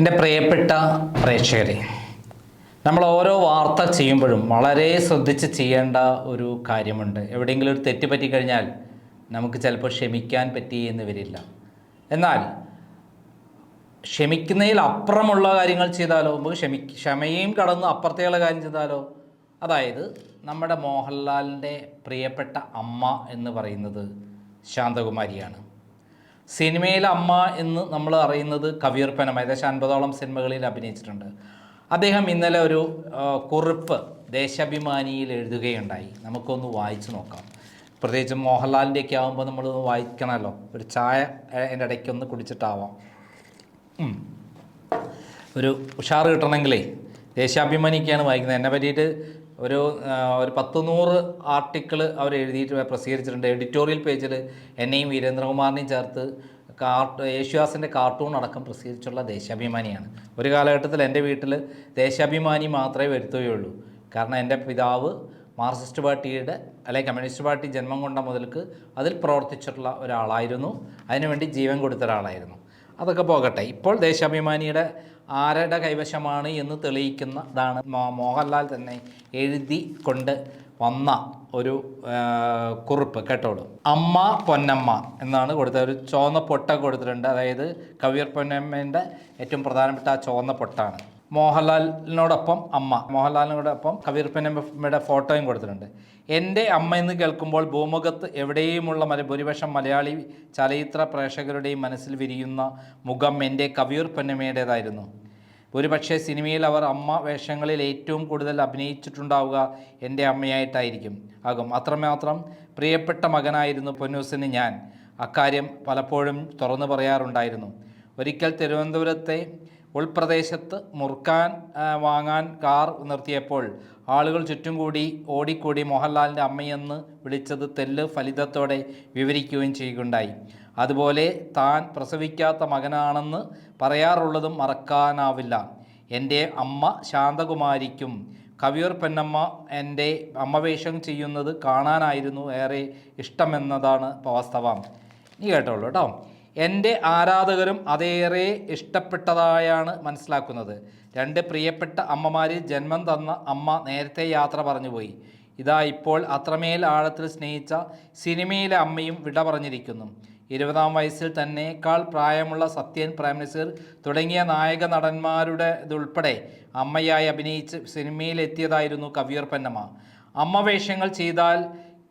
എന്റെ പ്രിയപ്പെട്ട പ്രേക്ഷകരെ നമ്മൾ ഓരോ വാർത്ത ചെയ്യുമ്പോഴും വളരെ ശ്രദ്ധിച്ച് ചെയ്യേണ്ട ഒരു കാര്യമുണ്ട്. എവിടെയെങ്കിലും ഒരു തെറ്റ് പറ്റിക്കഴിഞ്ഞാൽ നമുക്ക് ചിലപ്പോൾ ക്ഷമിക്കാൻ പറ്റി എന്ന് വരില്ല. എന്നാൽ ക്ഷമിക്കുന്നതിൽ അപ്പുറമുള്ള കാര്യങ്ങൾ ചെയ്താലോ നമുക്ക് ക്ഷമി ക്ഷമയും കടന്ന് അപ്പുറത്തേക്കുള്ള കാര്യം ചെയ്താലോ? അതായത് നമ്മുടെ മോഹൻലാലിന്റെ പ്രിയപ്പെട്ട അമ്മ എന്ന് പറയുന്നത് ശാന്തകുമാരിയാണ്. സിനിമയിലെ അമ്മ എന്ന് നമ്മൾ അറിയുന്നത് കവിയർപ്പനം ഏകദേശം അൻപതോളം സിനിമകളിൽ അഭിനയിച്ചിട്ടുണ്ട്. അദ്ദേഹം ഇന്നലെ ഒരു കുറിപ്പ് ദേശാഭിമാനിയിൽ എഴുതുകയുണ്ടായി. നമുക്കൊന്ന് വായിച്ചു നോക്കാം. പ്രത്യേകിച്ച് മോഹൻലാലിന്റെയൊക്കെ ആകുമ്പോൾ നമ്മൾ വായിക്കണമല്ലോ. ഒരു ചായ എന്റെ ഇടയ്ക്കൊന്ന് കുടിച്ചിട്ടാവാം. ഒരു ഉഷാറ് കിട്ടണമെങ്കിലേ ദേശാഭിമാനിക്കാണ് വായിക്കുന്നത്. എന്നെ പറ്റിയിട്ട് ഒരു ഒരു പത്ത് നൂറ് ആർട്ടിക്കിൾ അവർ എഴുതിയിട്ട് പ്രസിദ്ധീകരിച്ചിട്ടുണ്ട്. എഡിറ്റോറിയൽ പേജിൽ എന്നെയും വീരേന്ദ്രകുമാറിനെയും ചേർത്ത് കാർട്ട് യേശുദാസിന്റെ കാർട്ടൂൺ അടക്കം പ്രസിദ്ധീകരിച്ചുള്ള ദേശാഭിമാനിയാണ്. ഒരു കാലഘട്ടത്തിൽ എന്റെ വീട്ടിൽ ദേശാഭിമാനി മാത്രമേ വരുത്തുകയുള്ളൂ. കാരണം എന്റെ പിതാവ് മാർക്സിസ്റ്റ് പാർട്ടിയുടെ അല്ലെങ്കിൽ കമ്മ്യൂണിസ്റ്റ് പാർട്ടി ജന്മം കൊണ്ട മുതൽക്ക് അതിൽ പ്രവർത്തിച്ചിട്ടുള്ള ഒരാളായിരുന്നു. അതിനുവേണ്ടി ജീവൻ കൊടുത്ത ഒരാളായിരുന്നു. അതൊക്കെ പോകട്ടെ. ഇപ്പോൾ ദേശാഭിമാനിയുടെ ആരുടെ കൈവശമാണ് എന്ന് തെളിയിക്കുന്നതാണ് മോഹൻലാൽ തന്നെ എഴുതി കൊണ്ട് വന്ന ഒരു കുറിപ്പ് കേട്ടോളൂ. അമ്മ പൊന്നമ്മ എന്നാണ് കൊടുത്ത ഒരു ചുവന്ന പൊട്ട കൊടുത്തിട്ടുണ്ട്. അതായത് കവിയർ പൊന്നമ്മേന്റെ ഏറ്റവും പ്രധാനപ്പെട്ട ആ ചുവന്ന പൊട്ടാണ്. മോഹൻലാലിനോടൊപ്പം അമ്മ. മോഹൻലാലിനോടൊപ്പം പൊന്നമ്മയുടെ ഫോട്ടോയും കൊടുത്തിട്ടുണ്ട്. എന്റെ അമ്മ എന്ന് കേൾക്കുമ്പോൾ ഭൂമുഖത്ത് എവിടെയുമുള്ള മല ഭൂരിപക്ഷം മലയാളി ചലച്ചിത്ര പ്രേക്ഷകരുടെയും മനസ്സിൽ വിരിയുന്ന മുഖം എന്റെ കവിയൂർ പൊന്നമ്മയുടേതായിരുന്നു ഒരുപക്ഷെ സിനിമയിൽ അവർ അമ്മ വേഷങ്ങളിൽ ഏറ്റവും കൂടുതൽ അഭിനയിച്ചിട്ടുണ്ടാവുക എന്റെ അമ്മയായിട്ടായിരിക്കും. ആകും. അത്രമാത്രം പ്രിയപ്പെട്ട മകനായിരുന്നു പൊന്നൂസിന് ഞാൻ. അക്കാര്യം പലപ്പോഴും തുറന്നു പറയാറുണ്ടായിരുന്നു. ഒരിക്കൽ തിരുവനന്തപുരത്തെ ഉൾപ്രദേശത്ത് മുറുക്കാൻ വാങ്ങാൻ കാർ നിർത്തിയപ്പോൾ ആളുകൾ ചുറ്റും കൂടി ഓടിക്കൂടി മോഹൻലാലിന്റെ അമ്മയെന്ന് വിളിച്ചത് തെല്ല് ഫലിതത്തോടെ വിവരിക്കുകയും ചെയ്യുകയുണ്ടായി. അതുപോലെ താൻ പ്രസവിക്കാത്ത മകനാണെന്ന് പറയാറുള്ളതും മറക്കാനാവില്ല. എന്റെ അമ്മ ശാന്തകുമാരിക്കും കവിയൂർ പെന്നമ്മ എന്റെ അമ്മവേഷം ചെയ്യുന്നത് കാണാനായിരുന്നു ഏറെ ഇഷ്ടമെന്നതാണ് വാസ്തവം. നീ കേട്ടോളൂ കേട്ടോ. എന്റെ ആരാധകരും അതേറെ ഇഷ്ടപ്പെട്ടതായാണ് മനസ്സിലാക്കുന്നത്. രണ്ട് പ്രിയപ്പെട്ട അമ്മമാരിൽ ജന്മം തന്ന അമ്മ നേരത്തെ യാത്ര പറഞ്ഞുപോയി. ഇതാ ഇപ്പോൾ അത്രമേൽ ആഴത്തിൽ സ്നേഹിച്ച സിനിമയിലെ അമ്മയും വിട പറഞ്ഞിരിക്കുന്നു. ഇരുപതാം വയസ്സിൽ തന്നെക്കാൾ പ്രായമുള്ള സത്യൻ പ്രേംനസീർ തുടങ്ങിയ നായക നടന്മാരുടെ ഇതുൾപ്പെടെ അമ്മയായി അഭിനയിച്ച് സിനിമയിലെത്തിയതായിരുന്നു കവിയർ പന്നമ്മ. അമ്മ വേഷങ്ങൾ ചെയ്താൽ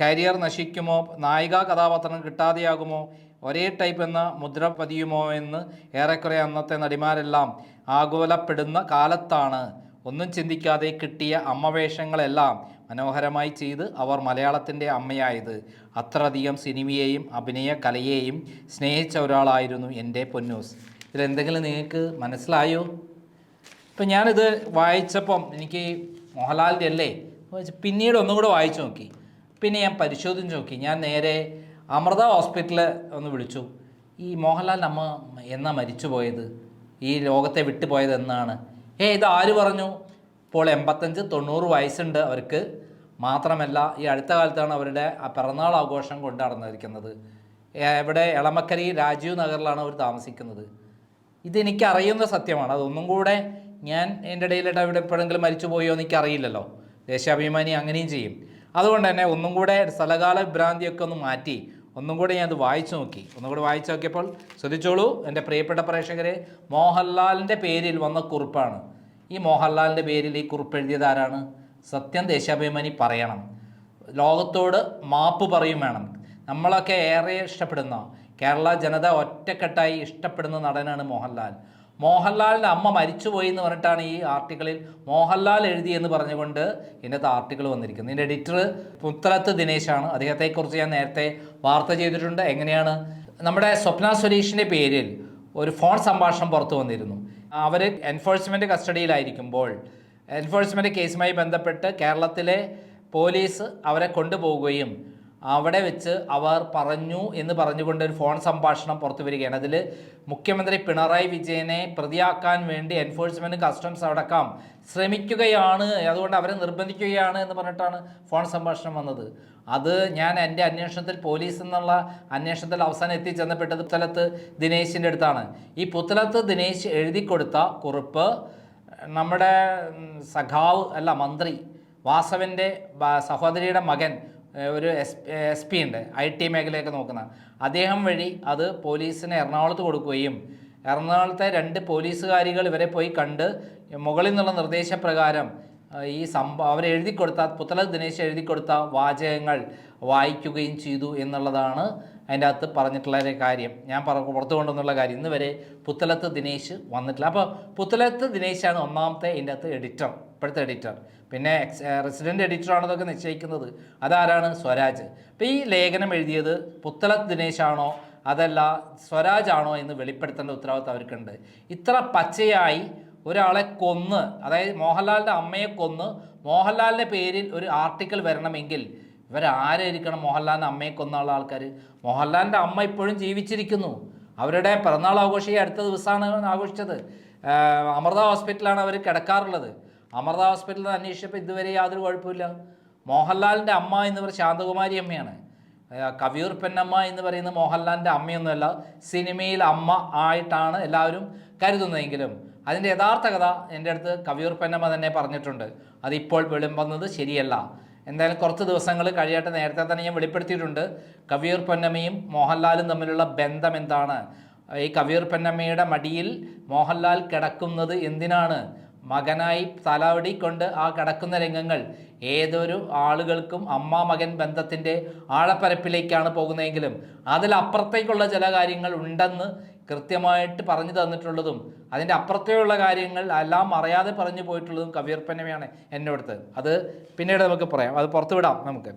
കരിയർ നശിക്കുമോ? നായിക കഥാപാത്രം കിട്ടാതെയാകുമോ? ഒരേ ടൈപ്പ് എന്ന മുദ്ര പതിയുമോ എന്ന് ഏറെക്കുറെ അന്നത്തെ നടിമാരെല്ലാം ആകുലപ്പെടുന്ന കാലത്താണ്. ഒന്നും ചിന്തിക്കാതെ കിട്ടിയ അമ്മവേഷങ്ങളെല്ലാം മനോഹരമായി ചെയ്ത് അവർ മലയാളത്തിന്റെ അമ്മയായത്. അത്രയധികം സിനിമയെയും അഭിനയ കലയെയും സ്നേഹിച്ച ഒരാളായിരുന്നു എന്റെ പൊന്നൂസ്. ഇതിലെന്തെങ്കിലും നിങ്ങൾക്ക് മനസ്സിലായോ? ഇപ്പം ഞാനിത് വായിച്ചപ്പം എനിക്ക് മോഹൻലാലിന്റെ അല്ലേ? പിന്നീട് ഒന്നും കൂടെ വായിച്ചു നോക്കി. പിന്നെ ഞാൻ പരിശോധിച്ച് നോക്കി. ഞാൻ നേരെ അമൃത ഹോസ്പിറ്റലിൽ ഒന്ന് വിളിച്ചു. ഈ മോഹൻലാൽ അമ്മ എന്നാ മരിച്ചു പോയത്? ഈ ലോകത്തെ വിട്ടുപോയത് എന്നാണ്. ഏ ഇത് ആര് പറഞ്ഞു? ഇപ്പോൾ എൺപത്തഞ്ച് തൊണ്ണൂറ് വയസ്സുണ്ട് അവർക്ക്. മാത്രമല്ല ഈ അടുത്ത കാലത്താണ് അവരുടെ ആ പിറന്നാൾ ആഘോഷം കൊണ്ട് നടന്നിരിക്കുന്നത്. ഇവിടെ എളമക്കരി രാജീവ് നഗറിലാണ് അവർ താമസിക്കുന്നത്. ഇതെനിക്ക് അറിയുന്ന സത്യമാണ്. അതൊന്നും കൂടെ ഞാൻ എന്റെ ഇടയിലിട്ട് അവിടെ എപ്പോഴെങ്കിലും മരിച്ചു പോയോ എനിക്കറിയില്ലല്ലോ. ദേശാഭിമാനി അങ്ങനെയും ചെയ്യും. അതുകൊണ്ട് തന്നെ ഒന്നും കൂടെ സ്ഥലകാല ഭ്രാന്തിയൊക്കെ ഒന്ന് മാറ്റി ഒന്നും കൂടെ ഞാൻ അത് വായിച്ചു നോക്കി. ഒന്നും കൂടെ വായിച്ചു നോക്കിയപ്പോൾ ശ്രദ്ധിച്ചോളൂ എന്റെ പ്രിയപ്പെട്ട പ്രേക്ഷകരെ മോഹൻലാലിന്റെ പേരിൽ വന്ന കുറിപ്പാണ്. ഈ മോഹൻലാലിന്റെ പേരിൽ ഈ കുറിപ്പ് എഴുതിയത് ആരാണ്? സത്യം ദേശാഭിമാനി പറയണം. ലോകത്തോട് മാപ്പ് പറയും വേണം. നമ്മളൊക്കെ ഏറെ ഇഷ്ടപ്പെടുന്ന കേരള ജനത ഒറ്റക്കെട്ടായി ഇഷ്ടപ്പെടുന്ന നടനാണ് മോഹൻലാൽ. മോഹൻലാലിന്റെ അമ്മ മരിച്ചുപോയി എന്ന് പറഞ്ഞിട്ടാണ് ഈ ആർട്ടിക്കിളിൽ മോഹൻലാൽ എഴുതി എന്ന് പറഞ്ഞുകൊണ്ട് ഇതിനകത്ത് ആർട്ടിക്കിൾ വന്നിരിക്കുന്നത് ഇതിന്റെ എഡിറ്റർ പുത്തലത്ത് ദിനേശാണ്. അദ്ദേഹത്തെക്കുറിച്ച് ഞാൻ നേരത്തെ വാർത്ത ചെയ്തിട്ടുണ്ട്. എങ്ങനെയാണ്? നമ്മുടെ സ്വപ്ന സുരേഷിന്റെ പേരിൽ ഒരു ഫോൺ സംഭാഷണം പുറത്തു വന്നിരുന്നു. അവർ എൻഫോഴ്സ്മെന്റ് കസ്റ്റഡിയിലായിരിക്കുമ്പോൾ എൻഫോഴ്സ്മെന്റ് കേസുമായി ബന്ധപ്പെട്ട് കേരളത്തിലെ പോലീസ് അവരെ കൊണ്ടുപോവുകയും അവിടെ വെച്ച് അവർ പറഞ്ഞു എന്ന് പറഞ്ഞുകൊണ്ട് ഒരു ഫോൺ സംഭാഷണം പുറത്തു വരികയാണ്. അതിൽ മുഖ്യമന്ത്രി പിണറായി വിജയനെ പ്രതിയാക്കാൻ വേണ്ടി എൻഫോഴ്സ്മെന്റ് കസ്റ്റംസ് അടക്കം ശ്രമിക്കുകയാണ്. അതുകൊണ്ട് അവരെ നിർബന്ധിക്കുകയാണ് എന്ന് പറഞ്ഞിട്ടാണ് ഫോൺ സംഭാഷണം വന്നത്. അത് ഞാൻ എന്റെ അന്വേഷണത്തിൽ പോലീസ് എന്നുള്ള അന്വേഷണത്തിൽ അവസാനം എത്തിച്ചെന്നപ്പെട്ടത് പുത്തലത്ത് ദിനേശിന്റെ അടുത്താണ്. ഈ പുത്തലത്ത് ദിനേശ് എഴുതി കൊടുത്ത കുറിപ്പ് നമ്മുടെ സഖാവ് അല്ല മന്ത്രി വാസവന്റെ സഹോദരിയുടെ മകൻ ഒരു എസ് എസ് പി ഉണ്ട് ഐ ടി മേഖലയൊക്കെ നോക്കുന്ന. അദ്ദേഹം വഴി അത് പോലീസിന് എറണാകുളത്ത് കൊടുക്കുകയും എറണാകുളത്തെ രണ്ട് പോലീസുകാരികൾ ഇവരെ പോയി കണ്ട് മുകളിൽ നിന്നുള്ള നിർദ്ദേശപ്രകാരം ഈ സംഭവം അവർ എഴുതി കൊടുത്ത പുത്തലക് ദിനേശ് എഴുതി കൊടുത്ത വാചകങ്ങൾ വായിക്കുകയും ചെയ്തു എന്നുള്ളതാണ് അതിന്റെ അകത്ത് പറഞ്ഞിട്ടുള്ള ഒരു കാര്യം. ഞാൻ പറ പുറത്തു കൊണ്ടുവന്നുള്ള കാര്യം. ഇന്ന് വരെ പുത്തലത്ത് ദിനേശ് വന്നിട്ടില്ല. അപ്പോൾ പുത്തലത്ത് ദിനേശാണ് ഒന്നാമത്തെ ഇതിന്റെ അകത്ത് എഡിറ്റർ ഇപ്പോഴത്തെ എഡിറ്റർ പിന്നെ എക്സ് റെസിഡന്റ് എഡിറ്റർ ആണെന്നൊക്കെ നിശ്ചയിക്കുന്നത്. അതാരാണ്? സ്വരാജ്. അപ്പോൾ ഈ ലേഖനം എഴുതിയത് പുത്തലത്ത് ദിനേശാണോ അതല്ല സ്വരാജ് ആണോ എന്ന് വെളിപ്പെടുത്തേണ്ട ഉത്തരവാദിത്വം അവർക്കുണ്ട്. ഇത്ര പച്ചയായി ഒരാളെ കൊന്ന് അതായത് മോഹൻലാലിന്റെ അമ്മയെ കൊന്ന് മോഹൻലാലിന്റെ പേരിൽ ഒരു ആർട്ടിക്കിൾ വരണമെങ്കിൽ ഇവരാരായിരിക്കണം മോഹൻലാലിന്റെ അമ്മയെ കൊന്നുള്ള ആൾക്കാർ മോഹൻലാലിന്റെ അമ്മ ഇപ്പോഴും ജീവിച്ചിരിക്കുന്നു. അവരുടെ പിറന്നാൾ ആഘോഷം അടുത്ത ദിവസമാണ് ആഘോഷിച്ചത്. അമൃത ഹോസ്പിറ്റലാണ് അവർ കിടക്കാറുള്ളത്. അമൃത ഹോസ്പിറ്റലിൽ അന്വേഷിച്ചപ്പോൾ ഇതുവരെ യാതൊരു കുഴപ്പമില്ല മോഹൻലാലിന്റെ അമ്മ എന്ന് പറയുന്നത് ശാന്തകുമാരി അമ്മയാണ്. കവിയൂർ പെന്നമ്മ എന്ന് പറയുന്ന മോഹൻലാലിന്റെ അമ്മയൊന്നുമല്ല സിനിമയിൽ അമ്മ ആയിട്ടാണ് എല്ലാവരും കരുതുന്നതെങ്കിലും അതിന്റെ യഥാർത്ഥ കഥ എന്റെ അടുത്ത് കവിയൂർ പെന്നമ്മ തന്നെ പറഞ്ഞിട്ടുണ്ട്. അതിപ്പോൾ വെളിമ്പുന്നത് ശരിയല്ല. എന്തായാലും കുറച്ച് ദിവസങ്ങൾ കഴിയട്ടെ നേരത്തെ തന്നെ ഞാൻ വെളിപ്പെടുത്തിയിട്ടുണ്ട്. കവിയൂർ പൊന്നമ്മയും മോഹൻലാലും തമ്മിലുള്ള ബന്ധം എന്താണ്? ഈ കവിയൂർ പൊന്നമ്മയുടെ മടിയിൽ മോഹൻലാൽ കിടക്കുന്നത് എന്തിനാണ്? മകനായി തലവടിക്കൊണ്ട് ആ കിടക്കുന്ന രംഗങ്ങൾ ഏതൊരു ആളുകൾക്കും അമ്മ മകൻ ബന്ധത്തിന്റെ ആഴപ്പരപ്പിലേക്കാണ് പോകുന്നതെങ്കിലും അതിലപ്പുറത്തേക്കുള്ള ചില കാര്യങ്ങൾ ഉണ്ടെന്ന് കൃത്യമായിട്ട് പറഞ്ഞു തന്നിട്ടുള്ളതും അതിന്റെ അപ്പുറത്തേക്കുള്ള കാര്യങ്ങൾ എല്ലാം അറിയാതെ പറഞ്ഞു പോയിട്ടുള്ളതും കവിയർപ്പനമയാണ് എന്റെ അടുത്ത് അത് പിന്നീട് നമുക്ക് പറയാം. അത് പുറത്ത് വിടാം നമുക്ക്.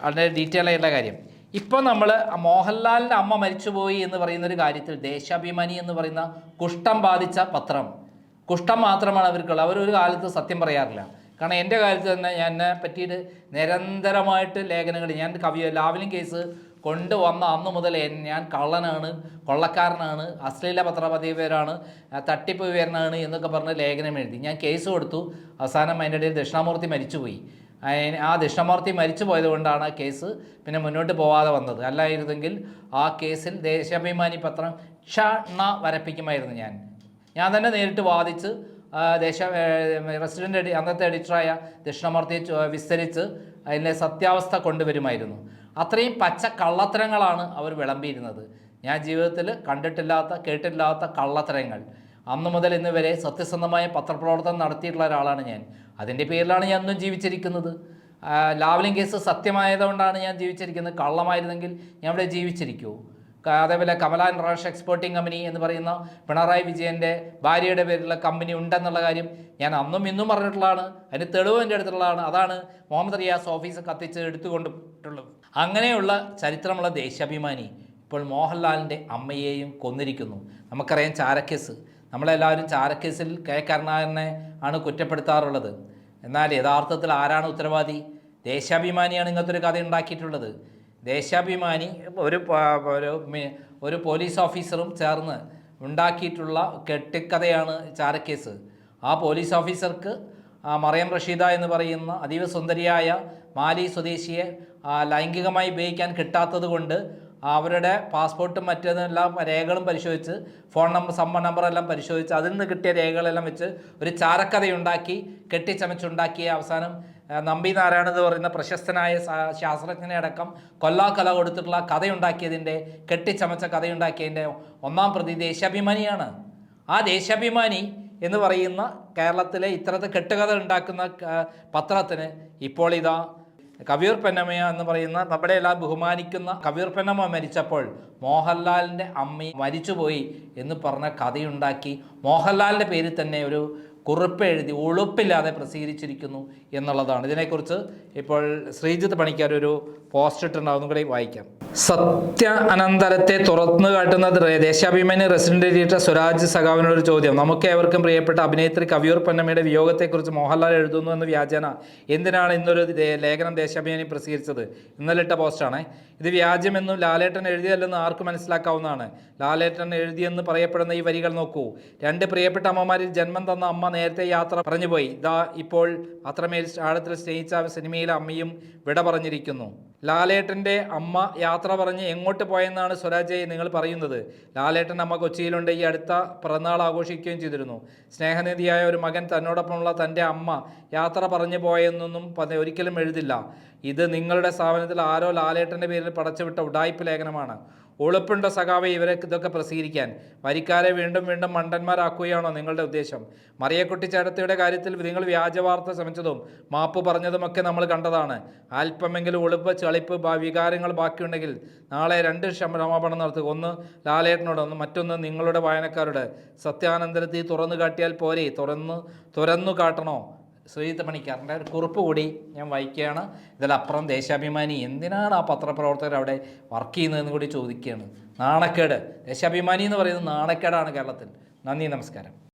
അതിന്റെ ഡീറ്റെയിൽ ആയിട്ടുള്ള കാര്യം. ഇപ്പോൾ നമ്മൾ മോഹൻലാലിന്റെ അമ്മ മരിച്ചുപോയി എന്ന് പറയുന്ന ഒരു കാര്യത്തിൽ ദേശാഭിമാനി എന്ന് പറയുന്ന കുഷ്ഠം ബാധിച്ച പത്രം. കുഷ്ഠം മാത്രമാണ് അവർക്കുള്ളത്. അവരൊരു കാലത്ത് സത്യം പറയാറില്ല. കാരണം എന്റെ കാലത്ത് തന്നെ ഞാൻ എന്നെ പറ്റിയിട്ട് നിരന്തരമായിട്ട് ലേഖനങ്ങൾ ഞാൻ കവി ലാവലിൻ കേസ് കൊണ്ടുവന്ന അന്ന് മുതൽ ഞാൻ കള്ളനാണ് കൊള്ളക്കാരനാണ് അശ്ലീല പത്രപതിവരാണ് വിവരനാണ് എന്നൊക്കെ പറഞ്ഞ് ലേഖനം എഴുതി. ഞാൻ കേസ് കൊടുത്തു. അവസാനം അതിന്റെ ഇടയിൽ ദക്ഷിണാമൂർത്തി മരിച്ചുപോയി. ആ ദക്ഷിണാമൂർത്തി മരിച്ചു പോയത് കൊണ്ടാണ് ആ കേസ് പിന്നെ മുന്നോട്ട് പോവാതെ വന്നത്. അല്ലായിരുന്നെങ്കിൽ ആ കേസിൽ ദേശാഭിമാനി പത്രം ക്ഷണ വരപ്പിക്കുമായിരുന്നു ഞാൻ. ഞാൻ തന്നെ നേരിട്ട് വാദിച്ച് ദേശ റെസിഡന്റ് എഡി അന്നത്തെ എഡിറ്ററായ ദക്ഷിണമൂർത്തിയെ വിസ്തരിച്ച് അതിന്റെ സത്യാവസ്ഥ കൊണ്ടുവരുമായിരുന്നു. അത്രയും പച്ച കള്ളത്തരങ്ങളാണ് അവർ വിളമ്പിയിരുന്നത്. ഞാൻ ജീവിതത്തിൽ കണ്ടിട്ടില്ലാത്ത കേട്ടിട്ടില്ലാത്ത കള്ളത്തരങ്ങൾ. അന്ന് മുതൽ ഇന്ന് വരെ സത്യസന്ധമായ പത്രപ്രവർത്തനം നടത്തിയിട്ടുള്ള ഒരാളാണ് ഞാൻ. അതിന്റെ പേരിലാണ് ഞാൻ ഇന്നും ജീവിച്ചിരിക്കുന്നത്. ലാവ്ലിംഗ് കേസ് സത്യമായതുകൊണ്ടാണ് ഞാൻ ജീവിച്ചിരിക്കുന്നത്. കള്ളമായിരുന്നെങ്കിൽ ഞാൻ ഇവിടെ ജീവിച്ചിരിക്കുമോ അതേപോലെ കമല റോഷ് എക്സ്പോർട്ടിംഗ് കമ്പനി എന്ന് പറയുന്ന പിണറായി വിജയന്റെ ഭാര്യയുടെ പേരിലുള്ള കമ്പനി ഉണ്ടെന്നുള്ള കാര്യം ഞാൻ അന്നും ഇന്നും പറഞ്ഞിട്ടുള്ളതാണ്. അതിന് തെളിവ് എന്റെ അടുത്തുള്ളതാണ്. അതാണ് മുഹമ്മദ് റിയാസ് ഓഫീസ് കത്തിച്ച് എടുത്തുകൊണ്ടിട്ടുള്ളത്. അങ്ങനെയുള്ള ചരിത്രമുള്ള ദേശാഭിമാനി ഇപ്പോൾ മോഹൻലാലിന്റെ അമ്മയെയും കൊന്നിരിക്കുന്നു. നമുക്കറിയാം ചാരക്കേസ്. നമ്മളെല്ലാവരും ചാരക്കേസിൽ കെ. കരുണാകരനെ ആണ് കുറ്റപ്പെടുത്താറുള്ളത്. എന്നാൽ യഥാർത്ഥത്തിൽ ആരാണ് ഉത്തരവാദി? ദേശാഭിമാനിയാണ് ഇങ്ങനത്തെ ഒരു കഥ ഉണ്ടാക്കിയിട്ടുള്ളത്. ദേശാഭിമാനി ഒരു ഒരു പോലീസ് ഓഫീസറും ചേർന്ന് ഉണ്ടാക്കിയിട്ടുള്ള കെട്ടിക്കഥയാണ് ചാരക്കേസ്. ആ പോലീസ് ഓഫീസർക്ക് ആ മറിയം റഷീദ എന്ന് പറയുന്ന അതീവ സുന്ദരിയായ മാലി സ്വദേശിയെ ലൈംഗികമായി ഉപയോഗിക്കാൻ കിട്ടാത്തത് കൊണ്ട് അവരുടെ പാസ്പോർട്ടും മറ്റെല്ലാം രേഖകളും പരിശോധിച്ച് ഫോൺ നമ്പർ സമ്മ നമ്പറെല്ലാം പരിശോധിച്ച് അതിൽ നിന്ന് കിട്ടിയ രേഖകളെല്ലാം വെച്ച് ഒരു ചാരക്കഥയുണ്ടാക്കി കെട്ടിച്ചമച്ചുണ്ടാക്കിയ അവസാനം നമ്പി നാരായണൻ എന്ന് പറയുന്ന പ്രശസ്തനായ ശാസ്ത്രജ്ഞനെ അടക്കം കൊല്ലാക്കല കൊടുത്തിട്ടുള്ള കഥയുണ്ടാക്കിയതിന്റെ കെട്ടിച്ചമച്ച കഥയുണ്ടാക്കിയതിന്റെ ഒന്നാം പ്രതി ദേശാഭിമാനിയാണ്. ആ ദേശാഭിമാനി എന്ന് പറയുന്ന കേരളത്തിലെ ഇത്തരത്തിൽ കെട്ടുകഥ ഉണ്ടാക്കുന്ന പത്രത്തിന് ഇപ്പോൾ ഇതാ കവിയൂർ പെന്നമ്മയ എന്ന് പറയുന്ന നമ്മുടെ എല്ലാം ബഹുമാനിക്കുന്ന കവിയൂർ പെന്നമ്മ മരിച്ചപ്പോൾ മോഹൻലാലിന്റെ അമ്മ മരിച്ചുപോയി എന്ന് പറഞ്ഞ കഥയുണ്ടാക്കി. മോഹൻലാലിന്റെ പേരിൽ തന്നെ ഒരു കുറിപ്പ് എഴുതി ഉളുപ്പില്ലാതെ പ്രസിദ്ധീകരിച്ചിരിക്കുന്നു എന്നുള്ളതാണ്. ഇതിനെക്കുറിച്ച് ഇപ്പോൾ ശ്രീജിത്ത് പണിക്കാർ ഒരു പോസ്റ്റ് ഇട്ടുണ്ടാവും കൂടി വായിക്കാം. സത്യ അനന്തരത്തെ തുറന്നു കാട്ടുന്നത് ദേശാഭിമാനി റെസിഡന്റ് എഡിറ്റർ സ്വരാജ് സഖാവിനോട് ചോദ്യം. നമുക്ക് ഏവർക്കും പ്രിയപ്പെട്ട അഭിനേത്രി കവിയൂർ പൊന്നമ്മയുടെ വിയോഗത്തെക്കുറിച്ച് മോഹൻലാൽ എഴുതുന്നു എന്ന വ്യാജന. എന്തിനാണ് ഇന്നൊരു ലേഖനം ദേശാഭിമാനി പ്രസിദ്ധീകരിച്ചത് ഇന്നലെ ഇട്ട പോസ്റ്റാണ് ഇത് വ്യാജമെന്നും ലാലേട്ടൻ എഴുതിയല്ലെന്ന് ആർക്കും മനസ്സിലാക്കാവുന്നതാണ്. ലാലേട്ടൻ എഴുതിയെന്ന് പറയപ്പെടുന്ന ഈ വരികൾ നോക്കൂ. രണ്ട് പ്രിയപ്പെട്ട അമ്മമാരിൽ ജന്മം തന്ന അമ്മ നേരത്തെ യാത്ര പറഞ്ഞുപോയി. ഇതാ ഇപ്പോൾ അത്രമേൽ ആഴത്തിൽ സ്നേഹിച്ച സിനിമയിലെ അമ്മയും വിട പറഞ്ഞിരിക്കുന്നു. ലാലേട്ടന്റെ അമ്മ യാത്ര പറഞ്ഞ് എങ്ങോട്ട് പോയെന്നാണ് സ്വരാജ് നിങ്ങൾ പറയുന്നത്. ലാലേട്ടൻ അമ്മ കൊച്ചിയിലുണ്ട്. ഈ അടുത്ത പിറന്നാൾ ആഘോഷിക്കുകയും ചെയ്തിരുന്നു. സ്നേഹനിധിയായ ഒരു മകൻ തന്നോടൊപ്പമുള്ള തന്റെ അമ്മ യാത്ര പറഞ്ഞു പോയെന്നൊന്നും ഒരിക്കലും എഴുതില്ല. ഇത് നിങ്ങളുടെ സ്ഥാപനത്തിൽ ആരോ ലാലേട്ടന്റെ പേരിൽ പടച്ചുവിട്ട ഉടായ്പ ലേഖനമാണ്. ഉളുപ്പുണ്ടോ സഖാവെ ഇവരെ ഇതൊക്കെ പ്രസിദ്ധീകരിക്കാൻ. വരിക്കാരെ വീണ്ടും വീണ്ടും മണ്ടന്മാരാക്കുകയാണോ നിങ്ങളുടെ ഉദ്ദേശം? മറിയക്കുട്ടി ചേട്ടത്തിയുടെ കാര്യത്തിൽ നിങ്ങൾ വ്യാജ വാർത്ത ശ്രമിച്ചതും മാപ്പ് പറഞ്ഞതുമൊക്കെ നമ്മൾ കണ്ടതാണ്. അല്പമെങ്കിലും ഉളുപ്പ് ചളിപ്പ് വികാരങ്ങൾ ബാക്കിയുണ്ടെങ്കിൽ നാളെ രണ്ട് ക്ഷമാപണം നടത്തുക. ഒന്ന് ലാലേട്ടനോട് ഒന്ന് മറ്റൊന്ന് നിങ്ങളുടെ വായനക്കാരോട്. സത്യാനന്തരത്തിൽ തുറന്നു കാട്ടിയാൽ പോരെ? തുറന്ന് തുറന്നു കാട്ടണോ? ശ്രീജിത്ത് പണിക്കാരന്റെ ഒരു കുറിപ്പ് കൂടി ഞാൻ വായിക്കുകയാണ്. ഇതിലപ്പുറം ദേശാഭിമാനി എന്തിനാണ് ആ പത്രപ്രവർത്തകർ അവിടെ വർക്ക് ചെയ്യുന്നതെന്ന് കൂടി ചോദിക്കുകയാണ്. നാണക്കേട്. ദേശാഭിമാനി എന്ന് പറയുന്നത് നാണക്കേടാണ് കേരളത്തിൽ. നന്ദി നമസ്കാരം.